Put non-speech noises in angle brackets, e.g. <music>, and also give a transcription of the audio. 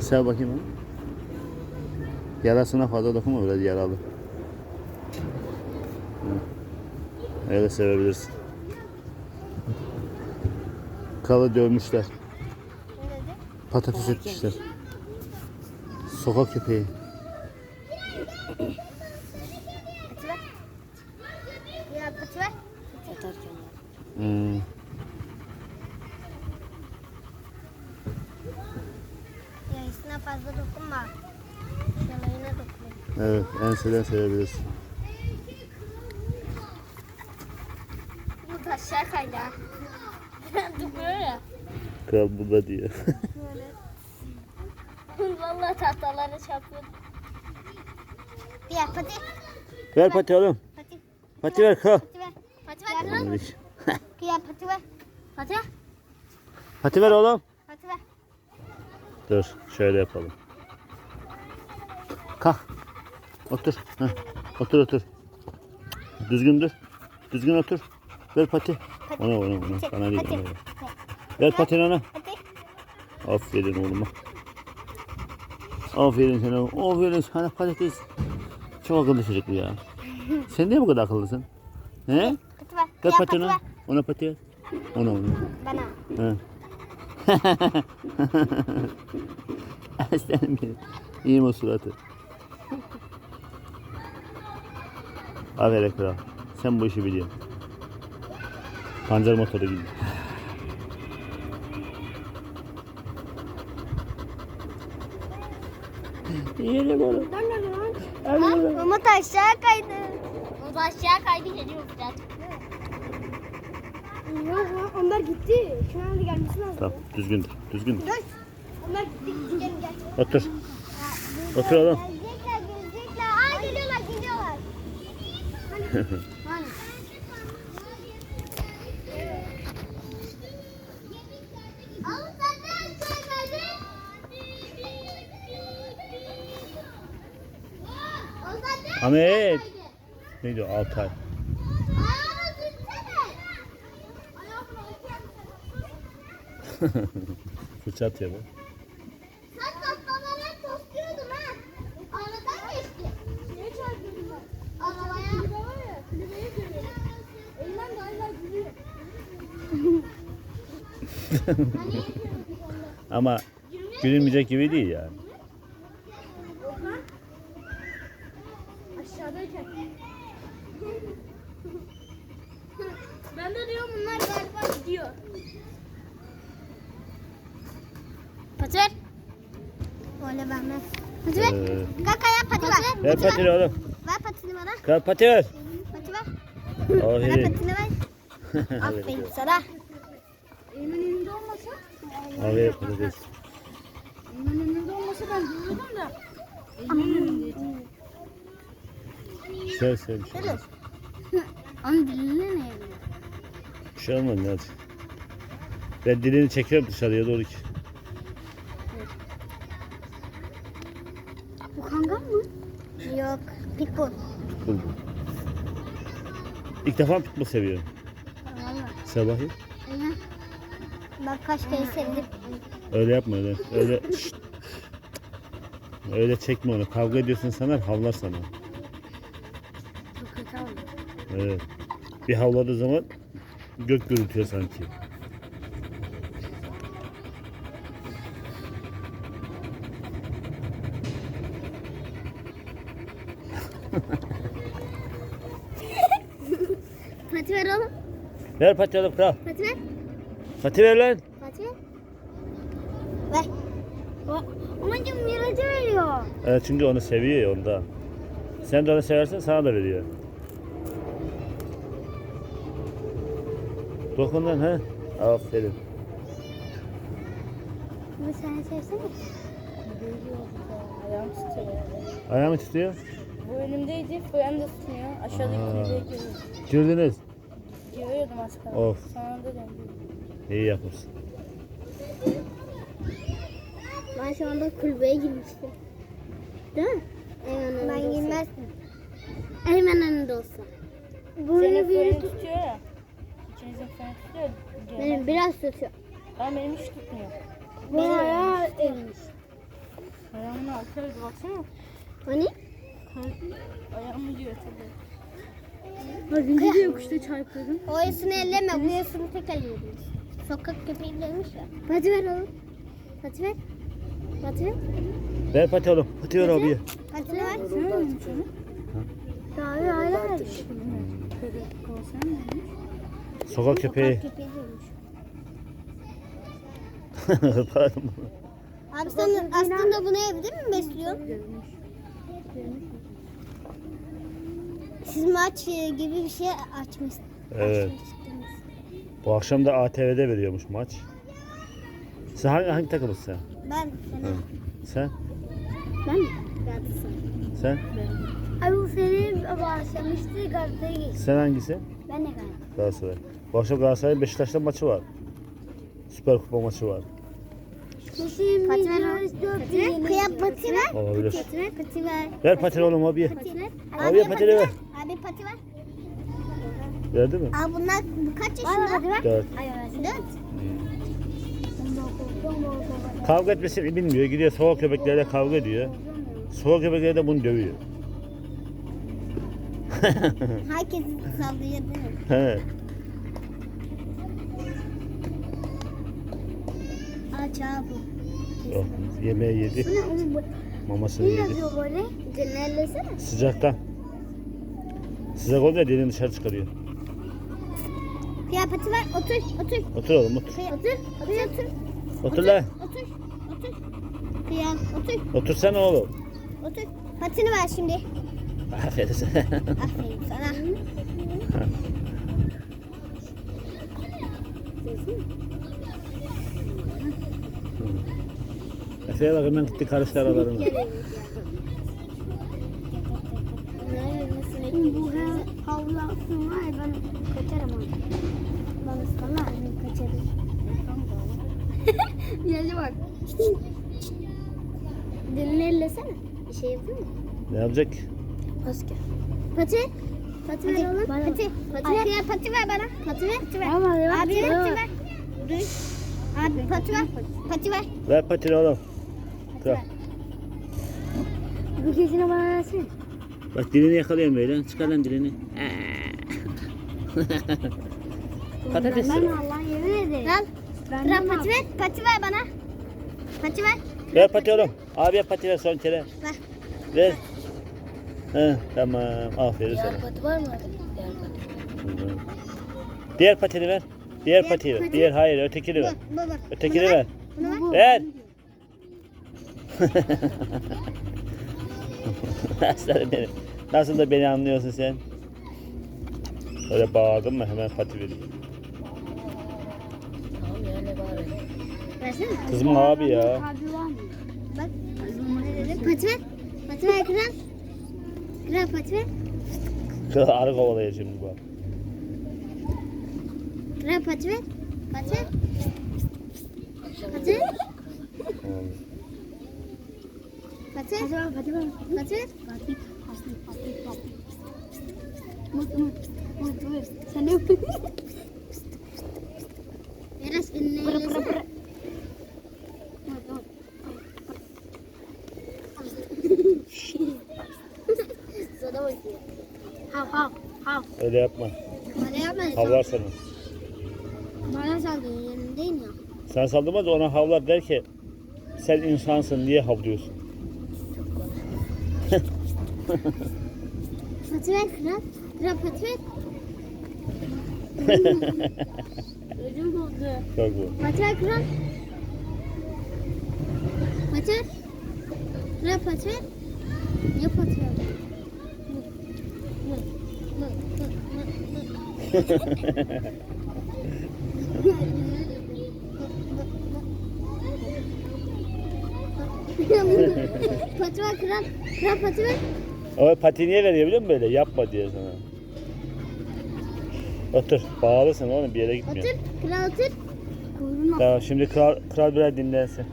Sev bakayım onu. Yarasına fazla dokunma biraz yaralı. Öyle sevebilirsin. Kalı dövmüşler. Patates etmişler. Sokak köpeği. Hmm. Ya üstüne fazla dokunma. Şalayına dokun. Evet, enseden sevebilirsin. Bu da. Duruyor ya. Kral burada diyor. <laughs> Vallahi tahtalara çarpıyor. Ya pati. ver pati oğlum. Pati. Pati ver kral. Pati ver. Pati ver. kral. Ya pati ver. Pati <laughs> ver. Pati ver oğlum. Pati ver. Dur, şöyle yapalım. Kalk. Otur. Heh. Otur otur. Düzgün dur. Düzgün otur. Ver pati. Pati. Ona ona ona. Bana değil. Pati. Ona. ver. Ver patini ona. Pati. Aferin oğluma. Aferin sana. Aferin sana patates. Çok akıllı çocuk bu ya. <laughs> Sen niye bu kadar akıllısın? He? Pati ver. Ver Ya pati. Ona pati ver. Ona ona. Bana. He. <laughs> Aslanım benim. İyiyim o suratı. Aferin kral. Sen bu işi biliyorsun. Pancar motoru gibi. Yiyelim onu. Ha, Umut aşağı kaydı. Umut aşağı kaydı geliyor biraz. Yok onlar gitti. Şu anda gelmesi lazım. Tamam düzgün dur. Düzgün dur. Dur. Onlar gitti. Gel gel. Otur. Otur oğlum. Ahmet. Neydi o? Altay. <laughs> Fırça atıyor bu. Sen tatlılara tosluyordun ha. Aradan geçti. Şeye çarpıyordum ben. Arabaya. Kulübe var ya, kulübeye görüyorum. Elinden galiba gülüyor. <laughs> Ama gülünmeyecek gibi değil yani. Aşağıdayken. <laughs> ben de diyorum bunlar galiba gidiyor. Pati ver. Öyle vermez. Pati ver. Ee, Kalk ayağa pati ver. ver patini oğlum. Ver patini bana. Kal pati ver. Pati ver. Bana patini ver. Aferin sana. Aferin patates. elimin önünde olmasa ben dururdum da. Sev sev bir şey olmaz. Onun dilini ne yapıyor? Bir şey olmaz ne hadi. Ben dilini çekiyorum dışarıya doğru ki. Bu kangal mı? Yok. Pitbull. Pitbull bu. İlk defa pitbull seviyorum. Valla. Sev bakayım. Bak kaç kere sevdim. Öyle yapma öyle. Öyle Şşt. Öyle çekme onu. Kavga ediyorsun sanar havlar sana. Çok kötü oldu. Evet. Bir havladığı zaman gök gürültüyor sanki. Pati ver oğlum. Ver pati oğlum kral. Pati ver. Pati ver lan. Pati ver. Amacım miracı veriyor. Evet çünkü onu seviyor ya onda. Sen de onu seversen sana da veriyor. Dokundan ha. Aferin. Bu sen sevsene. Ayağım tutuyor. Ayağımı tutuyor. Bu önümdeydi, bu yanımda tutmuyor. Aşağıdaki kulübeye giriyor. Gördünüz. Giriyordum az kaldı. Of. Sonra da döndüm. İyi yapmışsın. Ben şu anda kulübeye girmiştim. Değil mi? Hemen ben girmezdim. Hemen önünde olsa. Freni bir tutuyor ya. İkinizin freni tutuyor. benim biraz tutuyor. Ben benim hiç tutmuyor. Bu ayağı eğilmiş. Ana kırdı baksana. Hani? Kırdı. Ayağımı diyor tabii. Az önce de yokuşta çarpıyordum. Oyasını elleme, bu yasını tek elliyoruz. Sokak köpeği demiş ya. Pati ver oğlum. Pati ver. Pati ver. Ver pati oğlum. Pati ver abiye. Pati ver. Kırdı. Kovsan mı olmuş? Sokak köpeği. Sokak köpeği demiş. <laughs> Pardon. Abi sen aslında bunu evde mi besliyorsun? Siz maç e, gibi bir şey açmışsınız. Evet. Bu akşam da ATV'de veriyormuş maç. Sen hangi, hangi takımısın sen? Ben. Hı. Sen? Ben mi? Galatasaray. Sen? Abi bu senin başlamıştı Galatasaray'a geçti. Sen hangisi? Ben de Galatasaray. Galatasaray. Bu akşam Galatasaray'ın Beşiktaş'ta maçı var. Süper Kupa maçı var. Pati ver oğlum. Kıyak pati ver. Olabilir. Pati ver. Ver. Patini oğlum abiye. Pati ver. Abiye patini ver. Abi pati ver. Verdi mi? Abi bunlar bu kaç yaşında? Dört. Dört. Kavga etmesini bilmiyor. Gidiyor sokak köpeklerle kavga ediyor. Sokak köpekleri de bunu dövüyor. <laughs> Herkes sallıyor değil mi? He. Aç abi. Oh, yemeği yedi. Bu ne oğlum bu? Mamasını Ne yedi. yazıyor böyle? Dinlerlesene. Sıcaktan. Sıcak olunca dilini dışarı çıkarıyor. Kıyafeti ver. Otur. Otur. Otur oğlum otur. Kıya, otur. Kıya, otur. Otur lan. Otur. Otur. Kıya, otur. Otursana oğlum. Otur. Patini ver şimdi. Aferin sana. Aferin sana. Efe'ye bak hemen gitti karıştı <laughs> aralarını. Bu havlasın var ben kaçarım abi. Bana sana ben kaçarım. <laughs> Yalı bak. Dilini ellesene. Bir şey yapıyor mu? Ne yapacak? Asker. Pati. Pati ver oğlum. Pati. Pati ver. Pati ver bana. Pati ver. Pati ver. Abi pati ver. Dur. Abi pati ver. Pati ver. Ver patini oğlum. Kral. Bu gözünü bana versene. Bak dilini yakalıyorum böyle. Çıkar lan dilini. <laughs> Patates. Ben Allah yemin ederim. Al. Bırak pati ver. Pati ver bana. Pati ver. Ver pati oğlum. Abiye pati ver son kere. Ver. Ver. He, tamam. Aferin sana. Pati var mı? Hı hı. Diğer patini ver. Diğer Diğer patiyi ver. pati. Diğer hayır ötekini ver. Bu, bu, bu. Ötekini Bunu ver. Bunu ver. Ver. <laughs> <laughs> Aslanım benim. Nasıl da beni anlıyorsun sen? Öyle bağırdın mı hemen pati veriyor. Versene. Kızım abi ya. Kalbi var mı? Bak. Ne dedim? Pati ver. Pati ver kral. Kral pati ver. Arı kovalıyor şimdi bak. Kral pati ver. Pati ver. Pati ver. Tamam. Pati ver. Pati ver. Pati ver. Pati. Mut mut. Mut mut. Sen ne yapıyorsun? Biraz elini ellesene. Sana bakıyor. Hav hav hav. Öyle yapma. Bana yapma. Havlar sana. Bana saldın yerindeyim ya. Sen saldırma da ona havlar der ki sen insansın diye havlıyorsun. Pati ver kral. Kral pati ver. Ödüm bozdu. Bak bu. Pati ver kral. Pati ver. Kral pati ver. Niye pati ver? Ver kral. Kral ver. O pati niye veriyor biliyor musun böyle? Yapma diye sana. Otur. Bağlısın oğlum bir yere gitmiyor. Otur. Kral otur. Kuyruğuna Tamam şimdi kral, kral biraz dinlensin.